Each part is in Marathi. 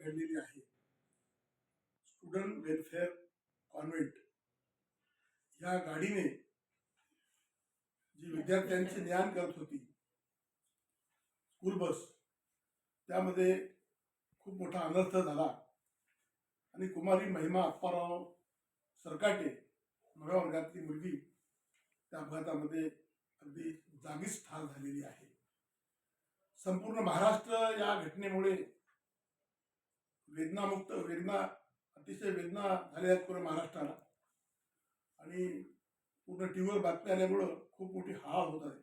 घडलेली आहे. स्टुडंट वेलफेअर कॉन्व्हेंट या गाडीने जी विद्यार्थ्यांची ज्ञान करत होती स्कूल बस त्यामध्ये खूप मोठा अनर्थ झाला. आणि कुमारी महिमा अप्पाराव सरकाटे नव्या वर्गातली मुलगी त्या अपघातामध्ये अगदी जागीच ठार झालेली आहे. संपूर्ण महाराष्ट्र या घटनेमुळे वेदनामुक्त वेदना अतिशय वेदना झाल्या आहेत पूर्ण महाराष्ट्राला. आणि पूर्ण टी व्हीवर बातम्या आल्यामुळं खूप मोठी हाळ होत आहे.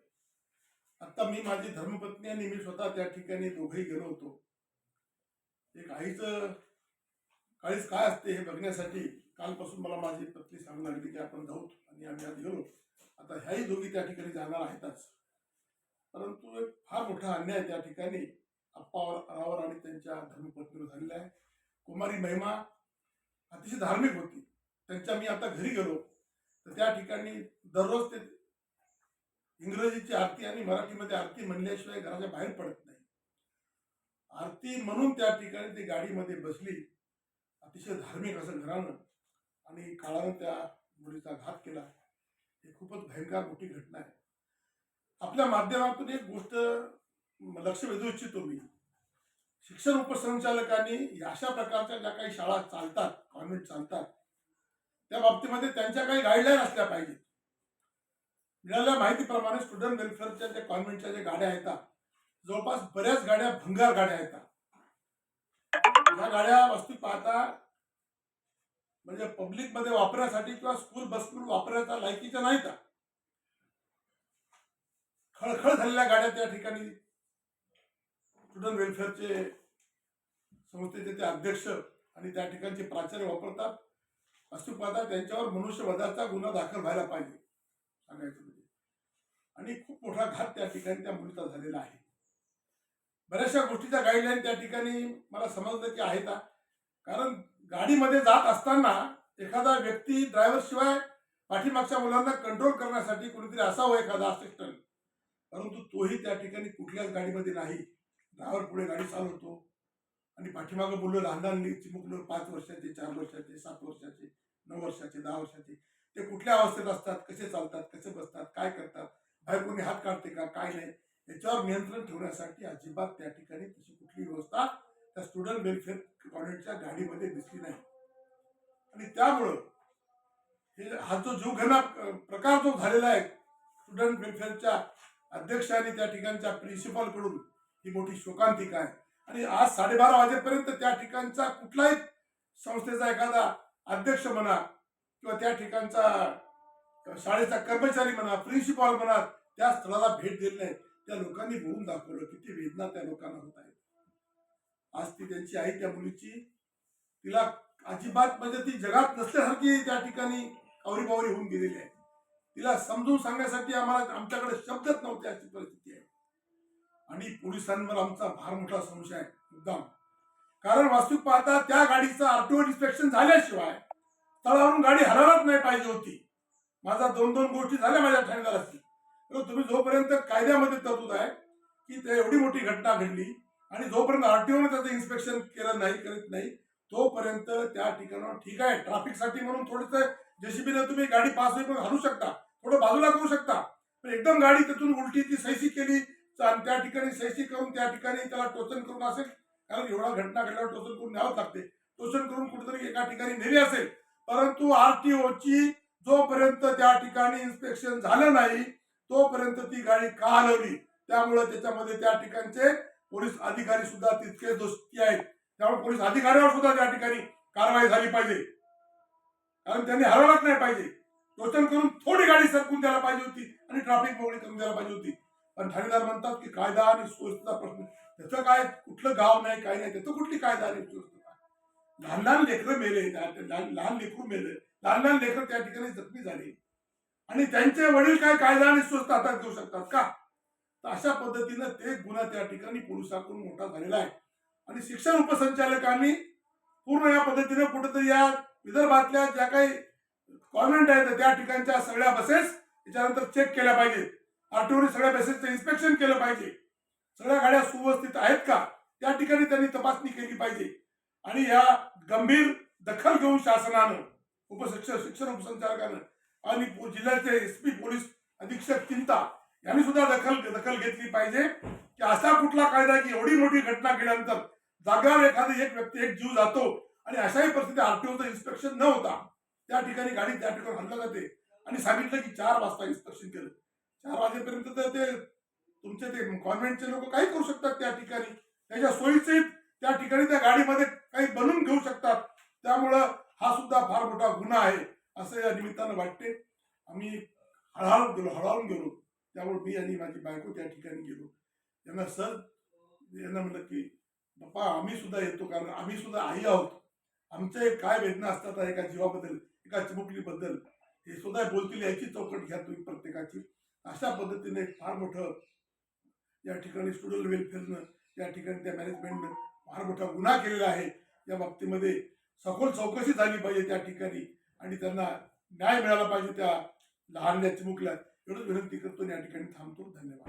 आत्ता मी माझी धर्मपत्नी आणि मी स्वतः त्या ठिकाणी दोघंही गेलो होतो. एक आईचं काळीच काय असते हे बघण्यासाठी कालपासून मला माझी पत्नी सांगू लागली की आपण जाऊत आणि आम्ही आज गेलो. आता ह्याही दोघी त्या ठिकाणी जाणार आहेतच. परंतु एक फार मोठा अन्याय त्या ठिकाणी अप्पावर आणि त्यांच्या धर्मपत्नीवर झालेला आहे. कुमारी महिमा अतिशय धार्मिक होती. त्यांच्या मी आता घरी गेलो. तर त्या ठिकाणी दररोज ते इंग्रजीची आरती आणि मराठीमध्ये आरती म्हणल्याशिवाय घराच्या बाहेर पडत नाही. आरती म्हणून त्या ठिकाणी ती गाडीमध्ये बसली. अतिशय धार्मिक असं घरानं आणि काळानं त्या मुलीचा घात केला. हे खूपच भयंकर मोठी घटना आहे. आपल्या माध्यमातून एक गोष्ट लक्ष वेधू इच्छितो मी. शिक्षण उपसंचालकांनी अशा प्रकारच्या ज्या काही शाळा चालतात कॉन्व्हेंट चालतात त्या बाबतीमध्ये त्यांच्या काही गाईडलाईन असल्या पाहिजेत. मिळालेल्या माहितीप्रमाणे स्टुडंट वेलफेअरच्या ज्या कॉन्व्हेंटच्या ज्या गाड्या आहेत जवळपास बऱ्याच गाड्या भंगार गाड्या आहेत या गाड्या वस्तू पाहता म्हणजे पब्लिकमध्ये वापरण्यासाठी किंवा स्कूल बस म्हणून वापरण्याच्या लायकीच्या नाहीत. खळखळ झालेल्या गाड्या त्या ठिकाणी स्टुडंट वेलफेअरचे संस्थेचे ते अध्यक्ष आणि त्या ठिकाणचे प्राचार्य वापरतात वस्तू पाहता त्यांच्यावर मनुष्यवधाचा गुन्हा दाखल व्हायला पाहिजे सांगायचं म्हणजे. आणि खूप मोठा घात त्या ठिकाणी त्या मुलीचा झालेला आहे. बऱ्याचशा गोष्टीच्या गाईडलाईन त्या ठिकाणी मला समजलं की आहे का कारण गाडीमध्ये जात असताना एखादा व्यक्ती ड्रायव्हरशिवाय पाठीमागच्या मुलांना कंट्रोल करण्यासाठी कोणीतरी असावं एखादा असिस्टंट परंतु तोही त्या ठिकाणी कुठल्याच गाडीमध्ये नाही. ड्रायव्हर पुढे गाडी चालवतो. आणि पाठीमागं बोललो लहान लहान चिमुकलं पाच वर्षाचे चार वर्षाचे सात वर्षाचे नऊ वर्षाचे दहा वर्षाचे. ते कुठल्या अवस्थेत असतात कसे चालतात कसे बसतात काय करतात बाहेर कोणी हात काढते का काय नाही याच्यावर नियंत्रण ठेवण्यासाठी अजिबात त्या ठिकाणी तशी कुठली व्यवस्था त्या स्टुडंट वेलफेअर कॉलेजच्या गाडीमध्ये दिसली नाही. आणि त्यामुळं हे हा जो जीवघेणा प्रकार जो झालेला आहे स्टुडंट वेलफेअरच्या अध्यक्ष आणि त्या ठिकाणच्या प्रिन्सिपलकडून ही मोठी शोकांतिका आहे. आणि आज साडेबारा वाजेपर्यंत त्या ठिकाणचा कुठलाही संस्थेचा एखादा अध्यक्ष म्हणा किंवा त्या ठिकाणचा शाळेचा कर्मचारी म्हणा प्रिन्सिपॉल म्हणा त्या स्थळाला भेट दिली नाही. त्या लोकांनी बोलून दाखवलं किती वेदना त्या लोकांना होत आहेत. आज ती त्यांची आई त्या मुलीची तिला अजिबात म्हणजे ती जगात नसल्यासारखी त्या ठिकाणी आवरीबावरी होऊन गेलेली आहे. तिला समजून सांगण्यासाठी आम्हाला आमच्याकडे शब्दच नव्हते अशी परिस्थिती आहे. आणि पोलिसांवर आमचा फार मोठा संशय आहे. मुद्दाम. कारण वास्तविक पाहता त्या गाडीचं आरटीओ इन्स्पेक्शन झाल्याशिवाय तळावरून गाडी हरवत नाही पाहिजे होती. माझा दोन दोन गोष्टी झाल्या माझ्या ठाणेदाराची तुम्ही जोपर्यंत कायद्यामध्ये तरतूद आहे की ते एवढी मोठी घटना घडली आणि जोपर्यंत आरटीओने त्याचं इन्स्पेक्शन केलं नाही करत नाही तोपर्यंत त्या ठिकाणावर ठीक आहे. ट्रॅफिकसाठी म्हणून थोडंसं जेसीबीने तुम्ही गाडी पास होईपर्यंत हलू शकता. थोडं बाजूला करू शकता. पण एकदम गाडी तिथून उलटी ती सैसी केली त्या ठिकाणी सैसी करून त्या ठिकाणी त्याला टोचन करून असेल कारण एवढा घटना घडल्यावर टोचन करून न्यावं लागते. टोचन करून कुठेतरी एका ठिकाणी नेली असेल परंतु आरटीओची जोपर्यंत त्या ठिकाणी इन्स्पेक्शन झालं नाही तोपर्यंत ती गाडी का हलवली? त्यामुळे त्याच्यामध्ये त्या ठिकाणचे पोलीस अधिकारी सुद्धा तितके दोषी आहेत. त्यामुळे पोलीस अधिकाऱ्यावर सुद्धा त्या ठिकाणी कारवाई झाली पाहिजे. कारण त्यांनी हरवलंच नाही पाहिजे. टोचन करून थोडी गाडी सरकून द्यायला पाहिजे होती आणि ट्रॅफिक मोकळी करून द्यायला पाहिजे होती. पण ठाणेदार म्हणतात की कायदा आणि सुव्यवस्थेचा प्रश्न. त्याचं काय कुठलं गाव नाही काय नाही त्याचं कुठली कायदा आणि सुव्यवस्था? लहान लहान लेकरं मेले लहान लहान लेकरू मेले लहान लहान लेकरं त्या ठिकाणी जखमी झाले. आणि त्यांचे वडील काय कायदा आणि सुव्यवस्था हातात घेऊ शकतात का? तर अशा पद्धतीनं ते गुन्हा त्या ठिकाणी पोलिसाकडून मोठा झालेला आहे. आणि शिक्षण उपसंचालकांनी पूर्ण या पद्धतीने कुठेतरी या विदर्भातल्या ज्या काही कॉन्व्हेंट आहेत त्या ठिकाणच्या सगळ्या बसेस त्याच्यानंतर चेक केल्या पाहिजेत. आरटीओने सगळ्या बसेसचं इन्स्पेक्शन केलं पाहिजे. सगळ्या गाड्या सुव्यवस्थित आहेत का? त्या ठिकाणी त्यांनी तपासणी केली पाहिजे. आणि या गंभीर दखल घेऊन शासनानं उपशिक्षक शिक्षण उपसंचालकानं आणि जिल्ह्याचे एस पी पोलीस अधीक्षक चिंता यांनी सुद्धा दखल दखल घेतली पाहिजे. की असा कुठला कायदा की एवढी मोठी घटना केल्यानंतर जागावर एखादी एक व्यक्ती एक जीव जातो आणि अशाही परिस्थिती आरटीओचं इन्स्पेक्शन न होता त्या ठिकाणी गाडी त्या ठिकाणी हल्ला जाते. आणि सांगितलं की चार वाजता इन्स्पेक्शन केलं. चार वाजेपर्यंत तर ते तुमचे ते गव्हर्नमेंटचे लोक काही करू शकतात त्या ठिकाणी. त्याच्या सोयीचे त्या ठिकाणी त्या गाडीमध्ये काही बनवून घेऊ शकतात. त्यामुळं हा सुद्धा फार मोठा गुन्हा आहे असं या निमित्तानं वाटते. आम्ही हळहळून गेलो हळहळून गेलो. त्यामुळे मी आणि माझी बायको त्या ठिकाणी गेलो. यांना सर यांना म्हणलं की बाप्पा आम्ही सुद्धा येतो कारण आम्ही सुद्धा आई आहोत. आमच्या काय वेदना असतात एका जीवाबद्दल एका चिमुकलीबद्दल हे सुद्धा बोलतील याची चौकट घ्या तुम्ही प्रत्येकाची. अशा पद्धतीने एक फार मोठं या ठिकाणी स्टुडंट वेलफेअरनं या ठिकाणी त्या मॅनेजमेंटनं फार मोठा गुन्हा केलेला आहे. या बाबतीमध्ये सखोल चौकशी झाली पाहिजे त्या ठिकाणी आणि त्यांना न्याय मिळाला पाहिजे त्या लहान चिमुकल्या एवढंच विनंती करतो या ठिकाणी थांबतो. धन्यवाद.